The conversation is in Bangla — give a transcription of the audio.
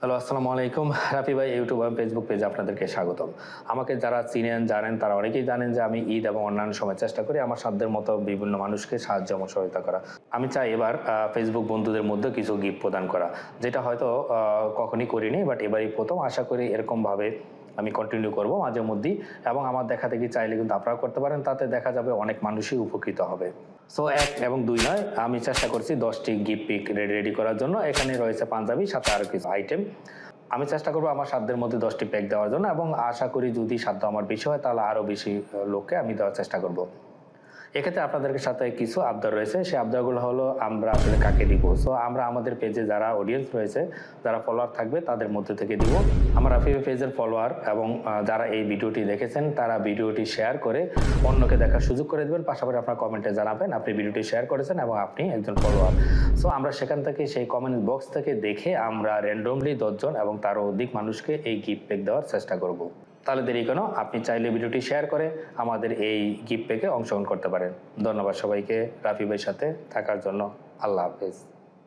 হ্যালো, আসসালামু আলাইকুম। রাফি ভাই, ইউটিউব এবং ফেসবুক পেজে আপনাদেরকে স্বাগতম। আমাকে যারা চিনেন, জানেন, তারা অনেকেই জানেন যে আমি ঈদ এবং অন্যান্য সময় চেষ্টা করি আমার সাধ্যের মতো বিভিন্ন মানুষকে সাহায্য এবং সহায়তা করা। আমি চাই এবার ফেসবুক বন্ধুদের মধ্যে কিছু গিফট প্রদান করা, যেটা হয়তো কখনই করিনি বাট এবারই প্রথম। আশা করি এরকমভাবে আমি কন্টিনিউ করব মাঝে মধ্যেই এবং আমার দেখা দেখি চাইলে কিন্তু আপনারা করতে পারেন, তাতে দেখা যাবে অনেক মানুষই উপকৃত হবে। সো এক এবং দুই নয়, আমি চেষ্টা করছি দশটি গিফট পিক রেডি রেডি করার জন্য। এখানে রয়েছে পাঞ্জাবি, সাথে আরও কিছু আইটেম আমি চেষ্টা করব আমার সাধ্যের মধ্যে দশটি প্যাক দেওয়ার জন্য এবং আশা করি যদি সাধ্য আমার বেশি হয় তাহলে আরও বেশি লোককে আমি দেওয়ার চেষ্টা করব। এক্ষেত্রে আপনাদের সাথে কিছু আবদার রয়েছে। সেই আবদারগুলো হলো, আমরা আসলে কাকে দিব? সো আমরা আমাদের পেজে যারা অডিয়েন্স রয়েছে, যারা ফলোয়ার থাকবে, তাদের মধ্যে থেকে দিব। আমার রাফিবে পেজের ফলোয়ার এবং যারা এই ভিডিওটি দেখেছেন, তারা ভিডিওটি শেয়ার করে অন্যকে দেখার সুযোগ করে দেবেন। পাশাপাশি আপনার কমেন্টে জানাবেন, আপনি ভিডিওটি শেয়ার করেছেন এবং আপনি একজন ফলোয়ার সো আমরা সেখান থেকে, সেই কমেন্ট বক্স থেকে দেখে আমরা র্যান্ডমলি দশজন এবং তারও অধিক মানুষকে এই গিফট পেক দেওয়ার চেষ্টা করব। তাহলে দেরি কেন, আপনি চাইলে ভিডিওটি শেয়ার করে আমাদের এই গিফট পেকে অংশগ্রহণ করতে পারেন। ধন্যবাদ সবাইকে, রাফি ভাইয়ের সাথে থাকার জন্য। আল্লাহ হাফেজ।